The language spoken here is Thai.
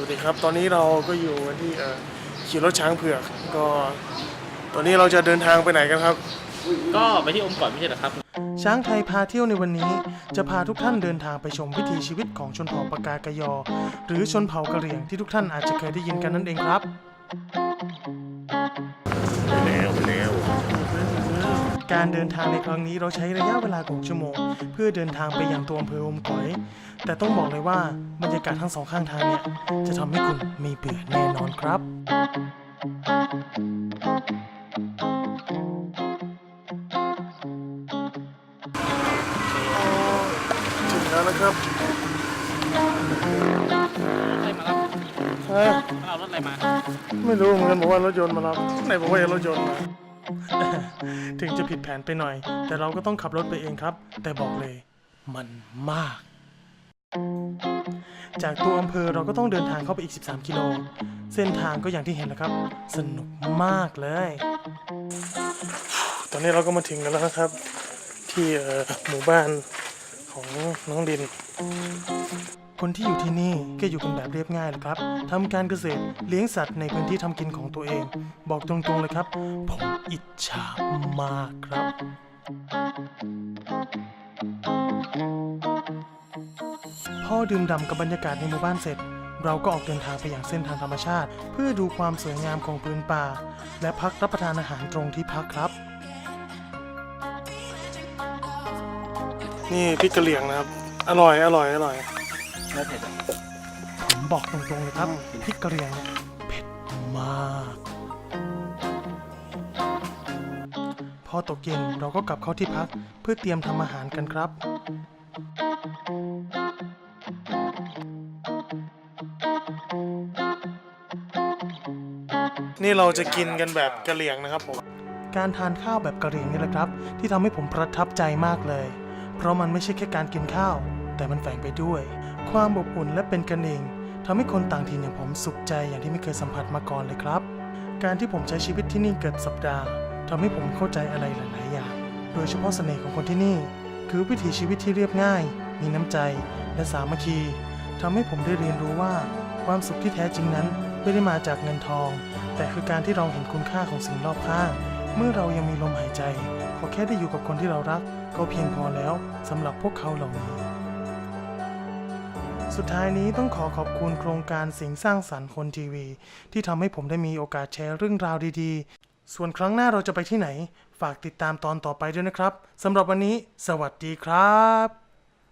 วัสดีครับ ตอนนี้เราก็อยู่กันที่เอ่อขี่รถช้างเผือก ก็ตอนนี้เราจะเดินทางไปไหนกันครับ ก็ไปที่อมก่อนไม่ใช่เหรอครับ ช้างไทยพาเที่ยวในวันนี้ จะพาทุกท่านเดินทางไปชมวิถีชีวิตของชนเผ่าปากากยอ หรือชนเผ่ากะเหรี่ยงที่ทุกท่านอาจจะเคยได้ยินกันนั่นเองครับแล้วแล้ว การเดินทางในครั้งนี้เราใช้ระยะเวลา6ชั่วโมง เพื่อเดินทางไปยังตัวอำเภออมก๋อย แต่ต้องบอกเลยว่าบรรยากาศทั้งสองข้างทางเนี่ย จะทำให้คุณไมีเบื่อแน่นอนครับ ถึงแล้วนะครับใครมารับเอ้ยเอารถอะไรมา ไม่รู้เหมือนกันบอกว่ารถยนต์มารับไหนบอกว่าจะรถยนต์มา ถึงจะผิดแผนไปหน่อย แต่เราก็ต้องขับรถไปเองครับ แต่บอกเลย มันมาก จากตัวอำเภอเราก็ต้องเดินทางเข้าไปอีก 13 กิโล เส้นทางก็อย่างที่เห็นนะครับ สนุกมากเลย ตอนนี้เราก็มาถึงกันแล้วนะครับ ที่หมู่บ้านของน้องดิน คนที่อยู่ที่นี่ก็อยู่กันแบบเรียบง่ายเลยครับทำการเกษตรเลี้ยงสัตว์ในพื้นที่ทำกินของตัวเอง บอกตรงๆเลยครับ ผมอิจฉามากครับ พ่อดื่มด่ำกับบรรยากาศในหมู่บ้านเสร็จ เราก็ออกเดินทางไปอย่างเส้นทางธรรมชาติ เพื่อดูความสวยงามของพื้นป่า และพักรับประทานอาหารตรงที่พักครับ นี่พริกกะเหรี่ยงนะครับ อร่อยอร่อยอร่อย แล้วเผ็ดอะผมบอกตรงๆเลยครับพริกกะเหรี่ยงเนี่ยเผ็ดมาก พอตกเย็นเราก็กลับเข้าที่พักเพื่อเตรียมทำอาหารกันครับ นี่เราจะกินกันแบบกะเหรี่ยงนะครับผม การทานข้าวแบบกะเหรี่ยงนี่แหละครับ ที่ทำให้ผมประทับใจมากเลย เพราะมันไม่ใช่แค่การกินข้าว แต่มันแฝงไปด้วย ความอบอุ่นและเป็นกันเองทำให้คนต่างถิ่นอย่างผมสุขใจอย่างที่ไม่เคยสัมผัสมาก่อนเลยครับ การที่ผมใช้ชีวิตที่นี่เกือบสัปดาห์ทำให้ผมเข้าใจอะไรหลาย ๆ อย่าง โดยเฉพาะเสน่ห์ของคนที่นี่ คือวิถีชีวิตที่เรียบง่าย มีน้ำใจ และสามัคคีทำให้ผมได้เรียนรู้ว่า ความสุขที่แท้จริงนั้นไม่ได้มาจากเงินทอง แต่คือการที่เราเห็นคุณค่าของสิ่งรอบข้าง เมื่อเรายังมีลมหายใจ ขอแค่ได้อยู่กับคนที่เรารัก ก็เพียงพอแล้วสำหรับพวกเขาเหล่านี้ สุดท้ายนี้ต้องขอขอบคุณโครงการสิ่งสร้างสรรค์คนทีวี ที่ทำให้ผมได้มีโอกาสแชร์เรื่องราวดีๆ ส่วนครั้งหน้าเราจะไปที่ไหน ฝากติดตามตอนต่อไปด้วยนะครับสำหรับวันนี้ สวัสดีครับ